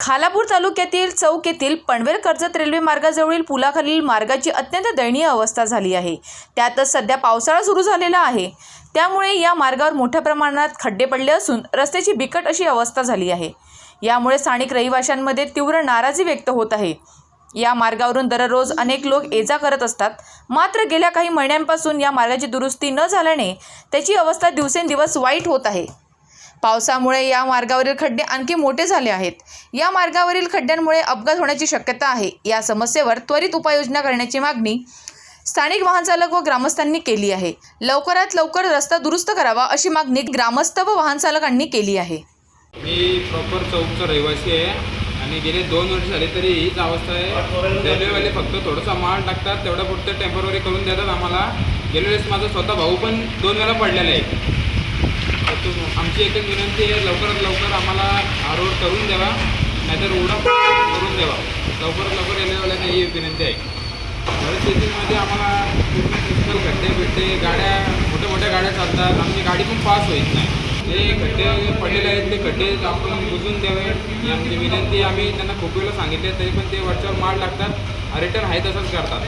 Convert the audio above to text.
खालापूर तालुक्यातील चौक येथील पनवेल कर्जत रेल्वे मार्गाजवळील पुलाखालील मार्गाची अत्यंत दयनीय अवस्था झाली आहे. त्यातच सध्या पावसाळा सुरू झालेला आहे. त्यामुळे या मार्गावर मोठ्या प्रमाणात खड्डे पडले असून रस्त्याची बिकट अशी अवस्था झाली आहे. यामुळे स्थानिक रहिवाशांमध्ये तीव्र नाराजी व्यक्त होत आहे. या मार्गावरून दररोज अनेक लोक ये जा करत असतात. मात्र गेल्या काही महिन्यांपासून या मार्गाची दुरुस्ती न झाल्याने त्याची अवस्था दिवसेंदिवस वाईट होत आहे. पावसामुळे या मार्गावरील खड्डे आणखी मोठे झाले आहेत. या मार्गावरील खड्ड्यांमुळे अपघात होण्याची शक्यता आहे. या समस्येवर त्वरित उपाययोजना करण्याची मागणी स्थानिक वाहनचालक व ग्रामस्थांनी केली आहे. लवकरात लवकर रस्ता दुरुस्त करावा अशी मागणी ग्रामस्थ व वाहनचालकांनी केली आहे. मी प्रॉपर चौकचा रहिवासी आहे आणि गेले दोन वर्ष झाले तरी हीच अवस्था आहे. रेल्वेवाले फक्त थोडासा माल टाकतात तेवढं पुरतं टेंपररी करून देतात आम्हाला. गेल्या वेळेस माझा स्वतः भाऊ पण दोन वेळा पडलेला आहे. आमची एकच विनंती आहे लवकरात लवकर आम्हाला हा रोड करून द्यावा नाहीतर रोड करून द्यावा. लवकरात लवकर येण्यावाल्यांना ही विनंती आहे. शेतीमध्ये आम्हाला पूर्ण खड्डे बिड्डे गाड्या मोठ्या मोठ्या गाड्या चालतात. आमची गाडी पण पास होत नाही. ते खड्डे पडलेले आहेत ते खड्डे आपण बुजून द्यावे. ही आमची विनंती आम्ही त्यांना खूप वेळेला सांगितले तरी पण ते वरच्यावर माल टाकतात रिटर्न आहे तसंच करतात.